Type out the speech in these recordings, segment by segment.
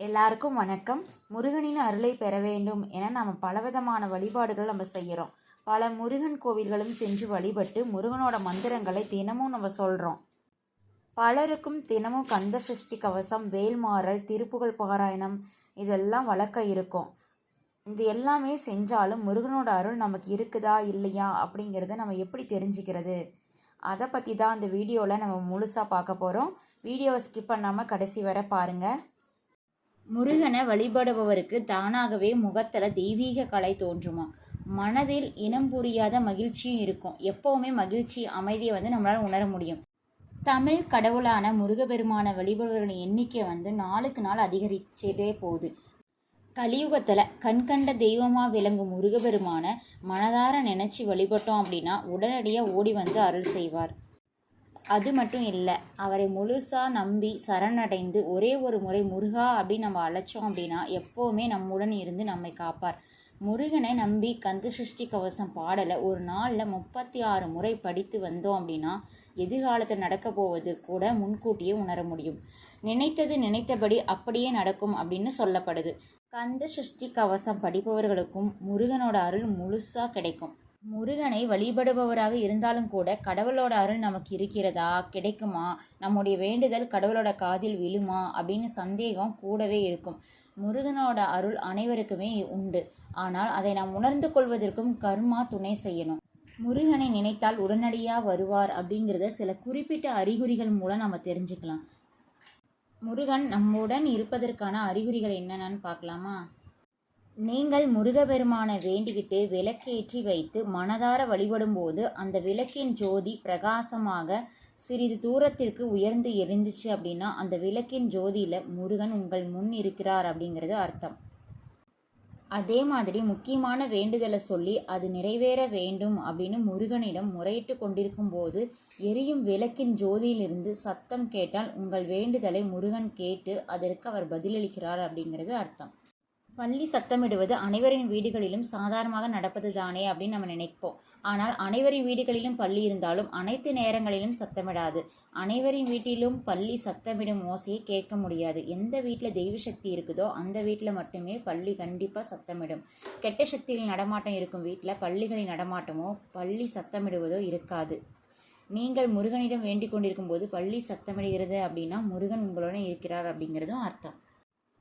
எல்லாருக்கும் வணக்கம். முருகனின் அருளை பெற வேண்டும் என நாம் பலவிதமான வழிபாடுகள் நம்ம செய்கிறோம் பல முருகன் கோவில்களும் சென்று வழிபட்டு முருகனோட மந்திரங்களை தினமும் நம்ம சொல்கிறோம் பலருக்கும் தினமும் கந்த சஷ்டி கவசம் வேல்மாறல் திருப்புகழ் பாராயணம் இதெல்லாம் வழக்கம் இருக்கும். இது எல்லாமே செஞ்சாலும் முருகனோட அருள் நமக்கு இருக்குதா இல்லையா அப்படிங்கிறத நம்ம எப்படி தெரிஞ்சுக்கிறது? அதை பற்றி தான் அந்த வீடியோவில் நம்ம முழுசாக பார்க்க போகிறோம் வீடியோவை ஸ்கிப் பண்ணாமல் கடைசி வரை பாருங்கள் முருகனை வழிபடுபவருக்கு தானாகவே முகத்தில் தெய்வீக கலை தோன்றுமா? மனதில் இனம் புரியாத மகிழ்ச்சியும் இருக்கும். எப்போவுமே மகிழ்ச்சி அமைதியை வந்து நம்மளால் உணர முடியும். தமிழ் கடவுளான முருகப்பெருமான வழிபடுவர்களின் எண்ணிக்கை வந்து நாளுக்கு நாள் அதிகரிச்சே போகுது. கலியுகத்தில் கண்கண்ட தெய்வமாக விளங்கும் முருகப்பெருமான மனதார நினச்சி வழிபட்டோம் அப்படின்னா உடனடியாக ஓடி வந்து அருள் செய்வார். அது மட்டும் இல்லை அவரை முழுசாக நம்பி சரணடைந்து ஒரே ஒரு முறை முருகா அப்படின்னு நம்ம அழைச்சோம் அப்படின்னா எப்போவுமே நம்முடன் இருந்து நம்மை காப்பார். முருகனை நம்பி கந்த சஷ்டி கவசம் பாடலை ஒரு நாளில் முப்பத்தி ஆறு முறை படித்து வந்தோம் அப்படின்னா எதிர்காலத்தில் நடக்க போவது கூட முன்கூட்டியே உணர முடியும். நினைத்தது நினைத்தபடி அப்படியே நடக்கும் அப்படின்னு சொல்லப்படுது. கந்த சஷ்டி கவசம் படிப்பவர்களுக்கும் முருகனோட அருள் முழுசாக கிடைக்கும். முருகனை வழிபடுபவராக இருந்தாலும் கூட கடவுளோட அருள் நமக்கு இருக்கிறதா? கிடைக்குமா? நம்முடைய வேண்டுதல் கடவுளோட காதில் விழுமா? அப்படின்னு சந்தேகம் கூடவே இருக்கும். முருகனோட அருள் அனைவருக்குமே உண்டு. ஆனால் அதை நாம் உணர்ந்து கொள்வதற்கும் கர்மா துணை செய்யணும். முருகனை நினைத்தால் உடனடியாக வருவார் அப்படிங்கிறத சில குறிப்பிட்ட அறிகுறிகள் மூலம் நம்ம தெரிஞ்சுக்கலாம். முருகன் நம்முடன் இருப்பதற்கான அறிகுறிகள் என்னென்னு பார்க்கலாமா? நீங்கள் முருகபெருமானை வேண்டிக்கிட்டு விளக்கேற்றி வைத்து மனதார வழிபடும்போது அந்த விளக்கின் ஜோதி பிரகாசமாக சிறிது தூரத்திற்கு உயர்ந்து எரிந்துச்சு அப்படின்னா அந்த விளக்கின் ஜோதியில் முருகன் உங்கள் முன் இருக்கிறார் அப்படிங்கிறது அர்த்தம். அதே மாதிரி முக்கியமான வேண்டுதலை சொல்லி அது நிறைவேற வேண்டும் அப்படின்னு முருகனிடம் முறையிட்டு கொண்டிருக்கும் போது எரியும் விளக்கின் ஜோதியிலிருந்து சத்தம் கேட்டால் உங்கள் வேண்டுதலை முருகன் கேட்டு அதற்கு அவர் பதிலளிக்கிறார் அப்படிங்கிறது அர்த்தம். பள்ளி சத்தமிடுவது அனைவரின் வீடுகளிலும் சாதாரணமாக நடப்பது தானே அப்படின்னு நம்ம நினைப்போம். ஆனால் அனைவரின் வீடுகளிலும் பள்ளி இருந்தாலும் அனைத்து நேரங்களிலும் சத்தமிடாது. அனைவரின் வீட்டிலும் பள்ளி சத்தமிடும் ஓசையை கேட்க முடியாது. எந்த வீட்டில் தெய்வ சக்தி இருக்குதோ அந்த வீட்டில் மட்டுமே பள்ளி கண்டிப்பாக சத்தமிடும். கெட்ட சக்திகளின் நடமாட்டம் இருக்கும் வீட்டில் பள்ளிகளின் நடமாட்டமோ பள்ளி சத்தமிடுவதோ இருக்காது. நீங்கள் முருகனிடம் வேண்டிக் கொண்டிருக்கும் போது பள்ளி சத்தமிடுகிறது அப்படின்னா முருகன் உங்களுடன் இருக்கிறார் அப்படிங்கிறதும் அர்த்தம்.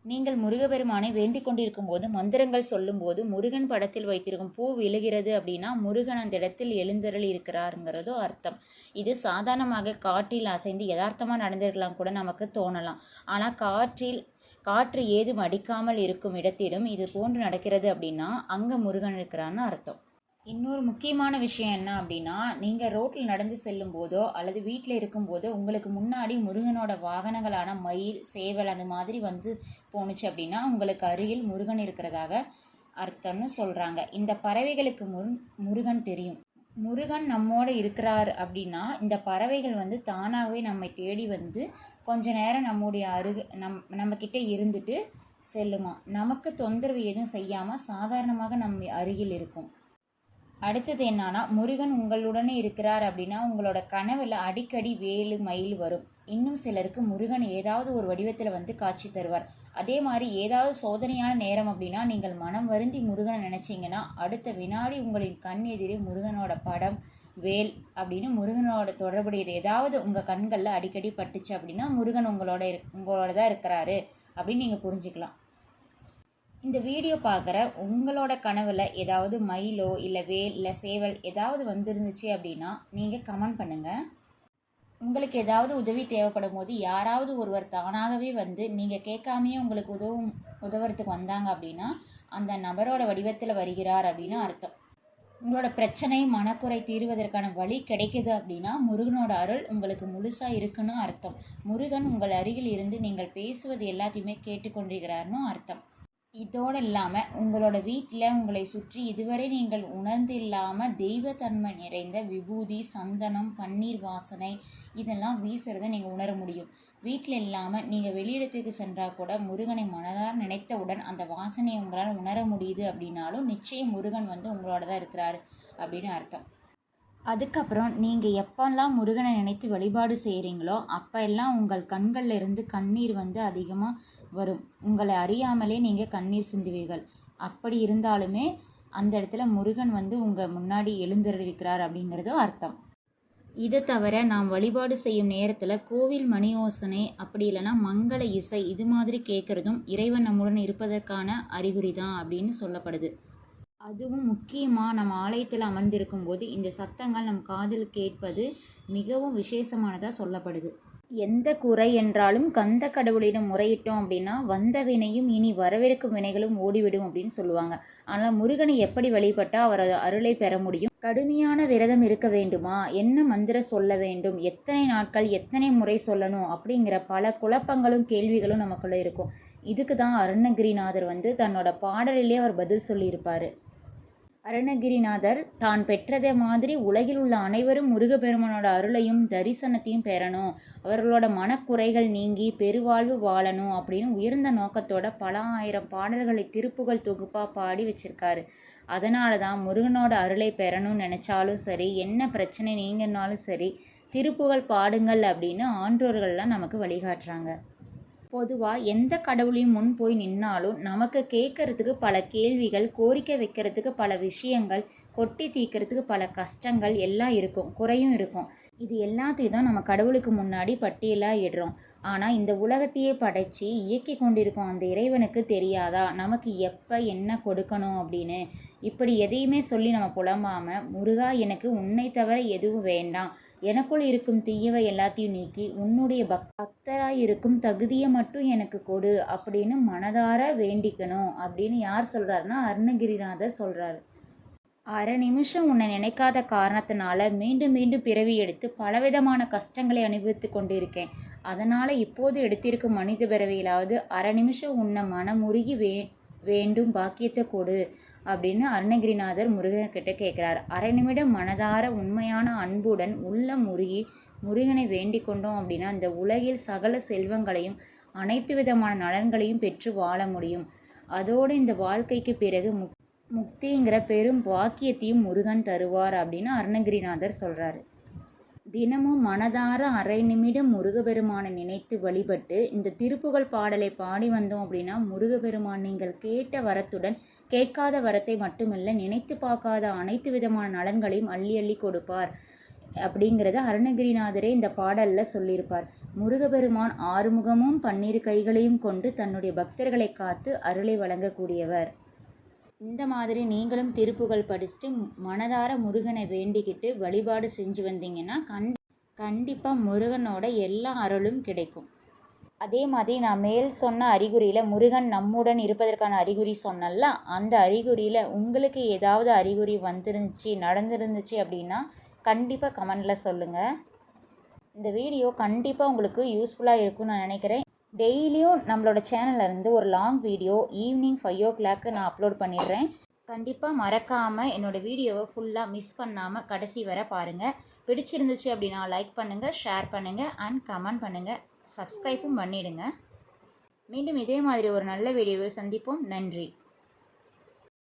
நீங்கள் முருகபெருமானை வேண்டிக் கொண்டிருக்கும் போது மந்திரங்கள் சொல்லும்போது முருகன் படத்தில் வைத்திருக்கும் பூ விழுகிறது அப்படின்னா முருகன் அந்த இடத்தில் எழுந்தருள் இருக்கிறாருங்கிறதோ அர்த்தம். இது சாதாரணமாக காற்றில் அசைந்து யதார்த்தமாக நடந்திருக்கலாம் கூட நமக்கு தோணலாம். ஆனால் காற்றில் காற்று ஏதும் அடிக்காமல் இருக்கும் இடத்திலும் இது போன்று நடக்கிறது அப்படின்னா அங்கே முருகன் இருக்கிறான்னு அர்த்தம். இன்னொரு முக்கியமான விஷயம் என்ன அப்படின்னா நீங்கள் ரோட்டில் நடந்து செல்லும் போதோ அல்லது வீட்டில் இருக்கும்போதோ உங்களுக்கு முன்னாடி முருகனோட வாகனங்களான மயில் சேவல் அந்த மாதிரி வந்து போணுச்சு அப்படின்னா உங்களுக்கு அருகில் முருகன் இருக்கிறதாக அர்த்தம்னு சொல்கிறாங்க இந்த பறவைகளுக்கு முன் முருகன் தெரியும். முருகன் நம்மோட இருக்கிறார் அப்படின்னா இந்த பறவைகள் வந்து தானாகவே நம்மை தேடி வந்து கொஞ்ச நேரம் நம்முடைய அருகு நம் நம்மக்கிட்ட இருந்துட்டு செல்லுமா? நமக்கு தொந்தரவு எதுவும் செய்யாமல் சாதாரணமாக நம்ம அருகில் இருக்கும். அடுத்தது என்னன்னா முருகன் உங்களுடனே இருக்கிறார் அப்படின்னா உங்களோட கனவில் அடிக்கடி வேலு மயில் வரும். இன்னும் சிலருக்கு முருகன் ஏதாவது ஒரு வடிவத்தில் வந்து காட்சி தருவார். அதே மாதிரி ஏதாவது சோதனையான நேரம் அப்படின்னா நீங்கள் மனம் வருந்தி முருகனை நினச்சிங்கன்னா அடுத்த வினாடி உங்களின் கண் எதிரே முருகனோட படம் வேல் அப்படின்னு முருகனோட தொடர்புடையது. ஏதாவது உங்கள் கண்களில் அடிக்கடி பட்டுச்சு அப்படின்னா முருகன் உங்களோட இரு உங்களோட தான் இருக்கிறாரு அப்படின்னு நீங்கள் புரிஞ்சுக்கலாம். இந்த வீடியோ பார்க்குற உங்களோட கனவில் ஏதாவது மயிலோ இல்லை வேல் இல்லை சேவல் ஏதாவது வந்துருந்துச்சு அப்படின்னா நீங்கள் கமெண்ட் பண்ணுங்கள் உங்களுக்கு ஏதாவது உதவி தேவைப்படும் போது யாராவது ஒருவர் தானாகவே வந்து நீங்கள் கேட்காமையே உங்களுக்கு உதவும் உதவுறதுக்கு வந்தாங்க அப்படின்னா அந்த நபரோட வடிவத்தில் வருகிறார் அப்படின்னு அர்த்தம். உங்களோட பிரச்சனை மனக்குறை தீர்வதற்கான வழி கிடைக்குது அப்படின்னா முருகனோட அருள் உங்களுக்கு முழுசாக இருக்குன்னு அர்த்தம். முருகன் உங்கள் அருகில் இருந்து நீங்கள் பேசுவது எல்லாத்தையுமே கேட்டுக்கொண்டிருக்கிறாருன்னு அர்த்தம். இதோடு இல்லாமல் உங்களோட வீட்டில் உங்களை சுற்றி இதுவரை நீங்கள் உணர்ந்து இல்லாமல் தெய்வத்தன்மை நிறைந்த விபூதி சந்தனம் பன்னீர் வாசனை இதெல்லாம் வீசுறதை நீங்கள் உணர முடியும். வீட்டில் இல்லாமல் நீங்கள் வெளியிடத்துக்கு சென்றால் கூட முருகனை மனதார் நினைத்தவுடன் அந்த வாசனையை உங்களால் உணர முடியுது அப்படின்னாலும் நிச்சயம் முருகன் வந்து உங்களோட தான் இருக்கிறாரு அப்படின்னு அர்த்தம். அதுக்கப்புறம் நீங்கள் எப்போல்லாம் முருகனை நினைத்து வழிபாடு செய்கிறீங்களோ அப்போ எல்லாம் உங்கள் கண்களில் இருந்து கண்ணீர் வந்து அதிகமாக வரும். உங்களை அறியாமலே நீங்கள் கண்ணீர் சிந்துவீர்கள். அப்படி இருந்தாலுமே அந்த இடத்துல முருகன் வந்து உங்கள் முன்னாடி எழுந்திருக்கிறார் அப்படிங்கிறதும் அர்த்தம். இதை தவிர நாம் வழிபாடு செய்யும் நேரத்தில் கோவில் மணி யோசனை அப்படி இல்லைன்னா மங்கள இசை இது மாதிரி கேட்குறதும் இறைவன் நம்முடன் இருப்பதற்கான அறிகுறி தான் அப்படின்னு சொல்லப்படுது. அதுவும் முக்கியமாக நம்ம ஆலயத்தில் அமர்ந்திருக்கும் போது இந்த சத்தங்கள் நம் காதில் கேட்பது மிகவும் விசேஷமானதாக சொல்லப்படுது. எந்த குறை என்றாலும் கந்த கடவுளிடம் முறையிட்டோம் அப்படின்னா வந்த வினையும் இனி வரவிருக்கும் வினைகளும் ஓடிவிடும் அப்படின்னு சொல்லுவாங்க. ஆனால் முருகனை எப்படி வழிபட்டால் அவர் அருளை பெற முடியும்? கடுமையான விரதம் இருக்க வேண்டுமா? என்ன மந்திரம் சொல்ல வேண்டும்? எத்தனை நாட்கள் எத்தனை முறை சொல்லணும்? அப்படிங்கிற பல குழப்பங்களும் கேள்விகளும் நமக்குள்ள இருக்கும். இதுக்கு தான் அருணகிரிநாதர் வந்து தன்னோட பாடலிலே அவர் பதில் சொல்லியிருப்பார். அருணகிரிநாதர் தான் பெற்றதை மாதிரி உலகில் உள்ள அனைவரும் முருகப்பெருமானோட அருளையும் தரிசனத்தையும் பெறணும். அவர்களோட மனக்குறைகள் நீங்கி பெருவாழ்வு வாழணும் அப்படின்னு உயர்ந்த நோக்கத்தோட பல ஆயிரம் பாடல்களை திருப்புகள் தொகுப்பாக பாடி வச்சிருக்காரு. அதனால தான் முருகனோட அருளை பெறணும்னு நினச்சாலும் சரி என்ன பிரச்சனை நீங்கன்னாலும் சரி திருப்புகள் பாடுங்கள் அப்படின்னு ஆன்றோர்கள்லாம் நமக்கு வழிகாட்டுறாங்க. பொதுவாக எந்த கடவுளையும் முன் போய் நின்னாலும் நமக்கு கேட்கறதுக்கு பல கேள்விகள் கோரிக்கை வைக்கிறதுக்கு பல விஷயங்கள் கொட்டி தீக்கிறதுக்கு பல கஷ்டங்கள் எல்லாம் இருக்கும் குறையும் இருக்கும். இது எல்லாத்தையும் தான் நம்ம கடவுளுக்கு முன்னாடி பட்டியலாக இடுறோம். ஆனால் இந்த உலகத்தையே படைச்சி இயக்கி கொண்டிருக்கும் அந்த இறைவனுக்கு தெரியாதா? நமக்கு எப்போ என்ன கொடுக்கணும் அப்படின்னு? இப்படி எதையுமே சொல்லி நம்ம புலம்பாமல் முருகா எனக்கு உன்னை தவிர எதுவும் வேண்டாம். எனக்குள் இருக்கும் தீயவை எல்லாத்தையும் நீக்கி உன்னுடைய பக் பக்தராய் இருக்கும் தகுதியை மட்டும் எனக்கு கொடு அப்படின்னு மனதார வேண்டிக்கணும் அப்படின்னு யார் சொல்கிறாருன்னா அருணகிரிநாதர் சொல்கிறாரு அரை நிமிஷம் உன்னை நினைக்காத காரணத்தினால மீண்டும் மீண்டும் பிறவி எடுத்து பலவிதமான கஷ்டங்களை அனுபவித்து கொண்டிருக்கேன். அதனால் இப்போது எடுத்திருக்கும் மனித பிறவியிலாவது அரை நிமிஷம் உன்னை மனமுருகி வே வேண்டும் பாக்கியத்தை கொடு. அப்படின்னு அருணகிரிநாதர் முருகன்கிட்ட கேட்குறார் அரை நிமிடம் மனதார உண்மையான அன்புடன் உள்ள முருகி முருகனை வேண்டிக் கொண்டோம் அப்படின்னா இந்த உலகில் சகல செல்வங்களையும் அனைத்து விதமான நலன்களையும் பெற்று வாழ முடியும். அதோடு இந்த வாழ்க்கைக்கு பிறகு முக் முக்திங்கிற பெரும் பாக்கியத்தையும் முருகன் தருவார் அப்படின்னு அருணகிரிநாதர் சொல்கிறாரு தினமும் மனதார அரை நிமிடம் முருகபெருமானை நினைத்து வழிபட்டு இந்த திருப்புகழ் பாடலை பாடி வந்தோம் அப்படின்னா முருகபெருமான் நீங்கள் கேட்ட வரத்துடன் கேட்காத வரத்தை மட்டுமல்ல நினைத்து பார்க்காத அனைத்து விதமான நலன்களையும் அள்ளி அள்ளி கொடுப்பார் அப்படிங்கிறத அருணகிரிநாதரே இந்த பாடலில் சொல்லியிருப்பார். முருகபெருமான் ஆறுமுகமும் பன்னிரு கைகளையும் கொண்டு தன்னுடைய பக்தர்களை காத்து அருளை வழங்கக்கூடியவர். இந்த மாதிரி நீங்களும் திருப்புகள் படிச்சுட்டு மனதார முருகனை வேண்டிக்கிட்டு வழிபாடு செஞ்சு வந்தீங்கன்னா கண் கண்டிப்பாக முருகனோட எல்லா அருளும் கிடைக்கும். அதே மாதிரி நான் மேல் சொன்ன அறிகுறியில் முருகன் நம்முடன் இருப்பதற்கான அறிகுறி சொன்னல அந்த அறிகுறியில் உங்களுக்கு ஏதாவது அறிகுறி வந்துருந்துச்சு நடந்துருந்துச்சு அப்படின்னா கண்டிப்பாக கமெண்டில் சொல்லுங்கள் இந்த வீடியோ கண்டிப்பாக உங்களுக்கு யூஸ்ஃபுல்லாக இருக்கும்னு நான் நினைக்கிறேன். டெய்லியும் நம்மளோட சேனல்ல இருந்து ஒரு long video evening five o'clock நான் அப்லோட் பண்ணிடுறேன். கண்டிப்பாக மறக்காமல் என்னோடய வீடியோவை ஃபுல்லாக மிஸ் பண்ணாமல் கடைசி வரை பாருங்கள் பிடிச்சிருந்துச்சு அப்படின்னா லைக் பண்ணுங்கள் ஷேர் பண்ணுங்கள் அண்ட் கமெண்ட் பண்ணுங்கள் சப்ஸ்கிரைப்பும் பண்ணிவிடுங்க மீண்டும் இதே மாதிரி ஒரு நல்ல வீடியோவில் சந்திப்போம். நன்றி.